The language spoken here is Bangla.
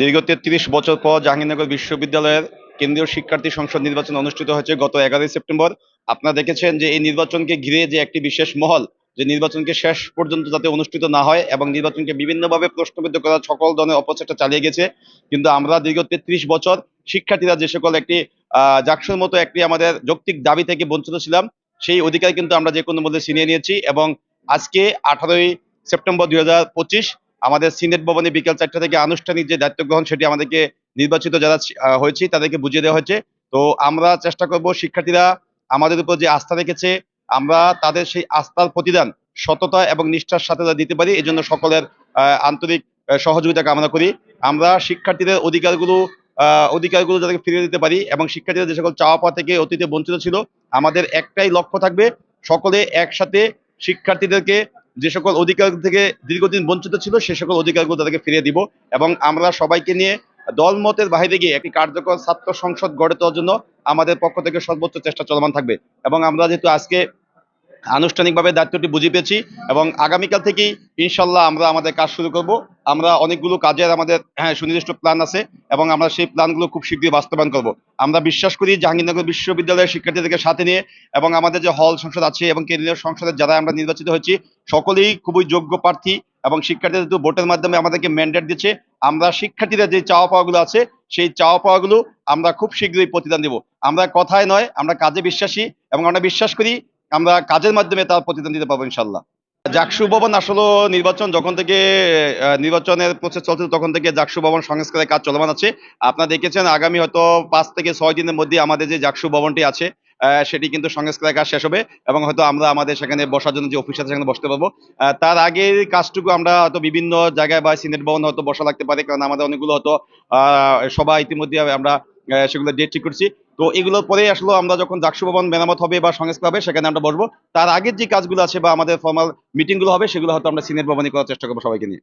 দীর্ঘ তেত্রিশ বছর পর জাহাঙ্গীরনগর বিশ্ববিদ্যালয়ের কেন্দ্রীয় শিক্ষার্থী সংসদ নির্বাচন অনুষ্ঠিত হয়েছে গত এগারোই সেপ্টেম্বর। আপনারা দেখেছেন যে এই নির্বাচনকে ঘিরে যে একটি বিশেষ মহল, যে নির্বাচনকে শেষ পর্যন্ত যাতে অনুষ্ঠিত না হয় এবং নির্বাচনকে বিভিন্নভাবে প্রশ্নবিদ্ধ করার সকল ধরনের অপচেষ্টা চালিয়ে গেছে। কিন্তু আমরা দীর্ঘ তেত্রিশ বছর শিক্ষার্থীরা যে সকল একটি জাকসুর মতো একটি আমাদের যৌক্তিক দাবি থেকে বঞ্চিত ছিলাম, সেই অধিকার কিন্তু আমরা যে কোনো মধ্যে ছিনিয়ে নিয়েছি এবং আজকে আঠারোই সেপ্টেম্বর দুই হাজার পঁচিশ আমাদের সিনেট ভবনে বিকেল চারটা থেকে আনুষ্ঠানিক যে দায়িত্ব গ্রহণ সেটি আমাদেরকে নির্বাচিত যারা হয়েছি, তাদেরকে বুঝিয়ে দেওয়া হয়েছে। তো আমরা চেষ্টা করব শিক্ষার্থীরা আমাদের উপর যে আস্থা রেখেছে, আমরা তাদের সেই আস্থার প্রতিদান সততা এবং নিষ্ঠার সাথে দিতে পারি। এই জন্য সকলের আন্তরিক সহযোগিতা কামনা করি। আমরা শিক্ষার্থীদের অধিকারগুলো অধিকারগুলো যাতে ফিরিয়ে দিতে পারি এবং শিক্ষার্থীরা যে সকল চাওয়া পাওয়া থেকে অতীতে বঞ্চিত ছিল, আমাদের একটাই লক্ষ্য থাকবে সকলে একসাথে শিক্ষার্থীদেরকে যে সকল অধিকার থেকে দীর্ঘদিন বঞ্চিত ছিল, সে সকল অধিকারগুলো তাদেরকে ফিরিয়ে দিব এবং আমরা সবাইকে নিয়ে দলমতের বাইরে গিয়ে একটি কার্যকর ছাত্র সংসদ গড়ে তোলার জন্য আমাদের পক্ষ থেকে সর্বোচ্চ চেষ্টা চলমান থাকবে। এবং আমরা যেহেতু আজকে আনুষ্ঠানিকভাবে দায়িত্বটি বুঝে পেয়েছি এবং আগামীকাল থেকেই ইনশাল্লাহ আমরা আমাদের কাজ শুরু করব। আমরা অনেকগুলো কাজের আমাদের হ্যাঁ সুনির্দিষ্ট প্ল্যান আছে এবং আমরা সেই প্ল্যানগুলো খুব শীঘ্রই বাস্তবায়ন করব। আমরা বিশ্বাস করি জাহাঙ্গীরনগর বিশ্ববিদ্যালয়ের শিক্ষার্থীদেরকে সাথে নিয়ে এবং আমাদের যে হল সংসদ আছে এবং কেন্দ্রীয় সংসদের যারা আমরা নির্বাচিত হয়েছি সকলেই খুবই যোগ্য প্রার্থী এবং শিক্ষার্থীরা যেহেতু ভোটের মাধ্যমে আমাদেরকে ম্যান্ডেট দিচ্ছে, আমরা শিক্ষার্থীরা যে চাওয়া পাওয়াগুলো আছে, সেই চাওয়া পাওয়াগুলো আমরা খুব শীঘ্রই প্রতিদান দেব। আমরা কথায় নয়, আমরা কাজে বিশ্বাসী এবং আমরা বিশ্বাস করি আমরা কাজের মাধ্যমে তার প্রতিদান দিতে পারব ইনশাল্লাহ জাকসু ভবন আসলে নির্বাচন, যখন থেকে নির্বাচনের প্রসেস চলছে তখন থেকে জাকসু ভবন সংস্কারের কাজ চলমান আছে। আপনারা দেখেছেন, আগামী হয়তো পাঁচ থেকে ছয় দিনের মধ্যে আমাদের যে জাকসু ভবনটি আছে সেটি কিন্তু সংস্কারের কাজ শেষ হবে এবং হয়তো আমরা আমাদের সেখানে বসার জন্য যে অফিস আছে সেখানে বসতে পারব। তার আগে কাজটুকু আমরা হয়তো বিভিন্ন জায়গায় বা সিনেট ভবন হয়তো বসা লাগতে পারে, কারণ আমাদের অনেকগুলো হয়তো সভা ইতিমধ্যে আমরা সেগুলো ডেট ঠিক করছি। তো এগুলোর পরে আসলে আমরা যখন জাকসু ভবন মেরামত হবে বা সংস্কার হবে, সেখানে আমরা বসবো। তার আগের যে কাজগুলো আছে বা আমাদের ফর্মাল মিটিংগুলো হবে, সেগুলো হয়তো আমরা সিনেট ভবনে করার চেষ্টা করব সবাইকে নিয়ে।